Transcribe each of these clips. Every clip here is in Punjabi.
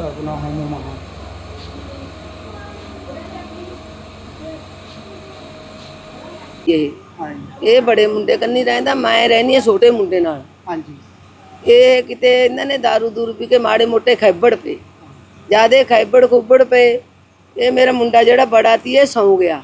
ਸਗਨਾ ਹਮ ਮਹਾ ਇਹ ਹਾਂਜੀ ਇਹ ਬੜੇ ਮੁੰਡੇ ਕੰਨੀ ਰਹਿੰਦਾ ਮੈਂ ਰਹਿੰਦੀ ਆ ਛੋਟੇ ਮੁੰਡੇ ਨਾਲ। ਹਾਂਜੀ। ਇਹ ਕਿਤੇ ਇਹਨਾਂ ਨੇ दारू ਦੂਰ ਪੀ ਕੇ ਮਾੜੇ ਮੋਟੇ ਖੈਬੜ ਪਏ। ਜਿਆਦੇ ਖੈਬੜ ਖੁੱਬੜ ਪਏ। ਇਹ ਮੇਰਾ ਮੁੰਡਾ ਜਿਹੜਾ ਬੜਾ ਤੀ ਇਹ ਸੌ ਗਿਆ।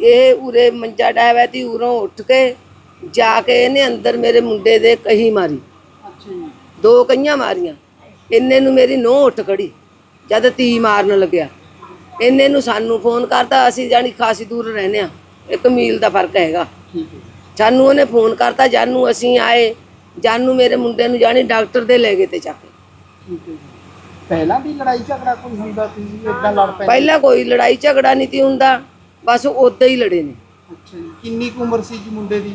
ਇਹ ਉਰੇ ਮੰਜਾ ਡਾਇਆ ਤੀ ਉਰੋਂ ਉੱਠ ਕੇ ਜਾ ਕੇ ਇਹਨੇ ਅੰਦਰ ਮੇਰੇ ਮੁੰਡੇ ਦੇ ਕਹੀ ਮਾਰੀ। ਅੱਛਾ ਜੀ। ਦੋ ਕਈਆਂ ਮਾਰੀਆਂ। ਇੰਨੇ ਨੂੰ ਮੇਰੀ ਨੋਹ ਉੱਠ ਖੜੀ ਜਦ ਤੀ ਮਾਰਨ ਲੱਗਿਆ। ਇੰਨੇ ਨੂੰ ਸਾਨੂੰ ਫੋਨ ਕਰਤਾ ਅਸੀਂ ਜਾਣੀ ਖਾਸੀ ਦੂਰ ਰਹਿੰਦੇ ਆ ਇੱਕ ਮੀਲ ਦਾ ਫ਼ਰਕ ਹੈਗਾ। ਜਾਨੂੰ ਉਹਨੇ ਫੋਨ ਕਰਤਾ ਜਾਨੂੰ ਅਸੀਂ ਆਏ ਜਾਨੂੰ ਮੇਰੇ ਮੁੰਡੇ ਨੂੰ ਜਾਣੀ ਡਾਕਟਰ ਦੇ ਲੈ ਗਏ ਤੇ ਚੱਕ ਪਹਿਲਾਂ ਵੀ ਲੜਾਈ ਝਗੜਾ ਕੋਈ ਹੁੰਦਾ ਸੀ ਇਦਾਂ ਲੜ ਪਏ ਪਹਿਲਾਂ ਕੋਈ ਲੜਾਈ ਝਗੜਾ ਨਹੀਂ ਤੀ ਹੁੰਦਾ ਬਸ ਉਦਾਂ ਹੀ ਲੜੇ ਨੇ। ਅੱਛਾ ਜੀ ਕਿੰਨੀ ਕੁ ਉਮਰ ਸੀ ਜੀ ਮੁੰਡੇ ਦੀ?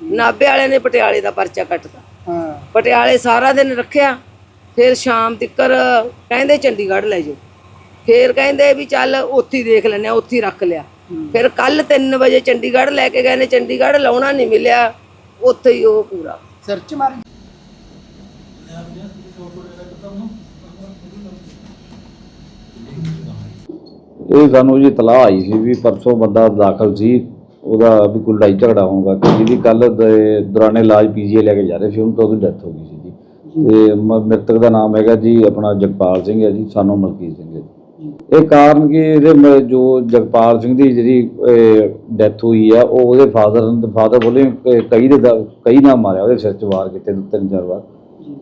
ਨਾਭੇ ਵਾਲਿਆਂ ਨੇ ਪਟਿਆਲੇ ਦਾ ਪਰਚਾ ਕੱਟਤਾ। ਹਾਂ ਪਟਿਆਲੇ ਸਾਰਾ ਦਿਨ ਰੱਖਿਆ ਫਿਰ ਸ਼ਾਮ ਤੱਕਰ ਕਹਿੰਦੇ ਚੰਡੀਗੜ੍ਹ ਲੈ ਜਾਓ। ਫਿਰ ਕਹਿੰਦੇ ਵੀ ਚੱਲ ਉੱਥੇ ਹੀ ਦੇਖ ਲੈਂਦੇ ਆ ਉੱਥੇ ਹੀ ਰੱਖ ਲਿਆ। ਫਿਰ ਕੱਲ 3 ਵਜੇ ਚੰਡੀਗੜ੍ਹ ਲੈ ਕੇ ਗਏ ਨੇ ਚੰਡੀਗੜ੍ਹ ਲਾਉਣਾ ਨਹੀਂ ਮਿਲਿਆ ਉੱਥੇ ਹੀ ਉਹ ਪੂਰਾ। ਸਿਰ ਚ ਮਾਰੀ। ਇਹ ਸਾਨੂੰ ਜੀ ਤਲਾਹ ਆਈ ਸੀ ਵੀ ਪਰਸੋਂ ਬੰਦਾ ਦਾਖਲ ਸੀ। ਉਹਦਾ ਵੀ ਕੋਈ ਲੜਾਈ ਝਗੜਾ ਹੋਊਗਾ। ਕਿ ਜਿਹਦੀ ਕੱਲ ਦੌਰਾਨੇ ਇਲਾਜ ਪੀਜੀਏ ਲੈ ਕੇ ਜਾ ਰਹੇ ਸੀ ਉਹਨੂੰ ਤਾਂ ਉਹਦੀ ਡੈਥ ਹੋ ਗਈ ਸੀ ਜੀ। ਤੇ ਮ੍ਰਿਤਕ ਦਾ ਨਾਮ ਹੈਗਾ ਜੀ ਆਪਣਾ ਜਗਪਾਲ ਸਿੰਘ ਹੈ ਜੀ ਸਾਨੂੰ ਮਲਕੀਤ ਸਿੰਘ ਹੈ ਜੀ। ਇਹ ਕਾਰਨ ਕਿ ਇਹਦੇ ਜੋ ਜਗਪਾਲ ਸਿੰਘ ਦੀ ਜਿਹੜੀ ਡੈਥ ਹੋਈ ਆ ਉਹ ਉਹਦੇ ਫਾਦਰ ਫਾਦਰ ਬੋਲੇ ਕਈ ਦੇ ਕਈ ਨਾਲ ਮਾਰਿਆ ਉਹਦੇ ਸਿਰ 'ਚ ਵਾਰ ਕੀਤੇ ਤਿੰਨ ਚਾਰ ਵਾਰ।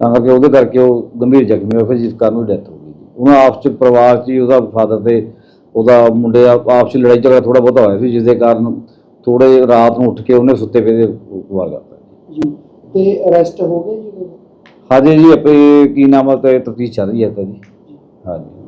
ਤਾਂ ਕਰਕੇ ਉਹਦੇ ਕਰਕੇ ਉਹ ਗੰਭੀਰ ਜ਼ਖਮੀ ਹੋਇਆ ਫਿਰ ਜਿਸ ਕਾਰਨ ਉਹ ਡੈਥ ਹੋ ਗਈ ਜੀ। ਉਹਨਾਂ ਆਪਸ 'ਚ ਪਰਿਵਾਰ 'ਚ ਉਹਦਾ ਫਾਦਰ ਤੇ ਉਹਦਾ ਮੁੰਡੇ ਆਪਸ 'ਚ ਲੜਾਈ ਝਗੜਾ ਥੋੜਾ ਬਹੁਤਾ ਹੋਇਆ ਸੀ ਜਿਸ ਦੇ ਕਾਰਨ ਥੋੜੇ ਰਾਤ ਨੂੰ ਉੱਠ ਕੇ ਉਹਨੇ ਸੁੱਤੇ ਪਏ ਦੇ ਵਾਰ ਕਰਤਾ ਜੀ। ਤੇ ਅਰੈਸਟ ਹੋ ਗਏ ਜੀ? ਹਾਂਜੀ ਜੀ ਆਪੇ ਕੀ ਨਾਮ ਹੈ ਤੇ ਤਫਤੀਸ਼ ਚੱਲ ਰਹੀ ਹੈ ਤਾਂ ਜੀ। ਹਾਂਜੀ।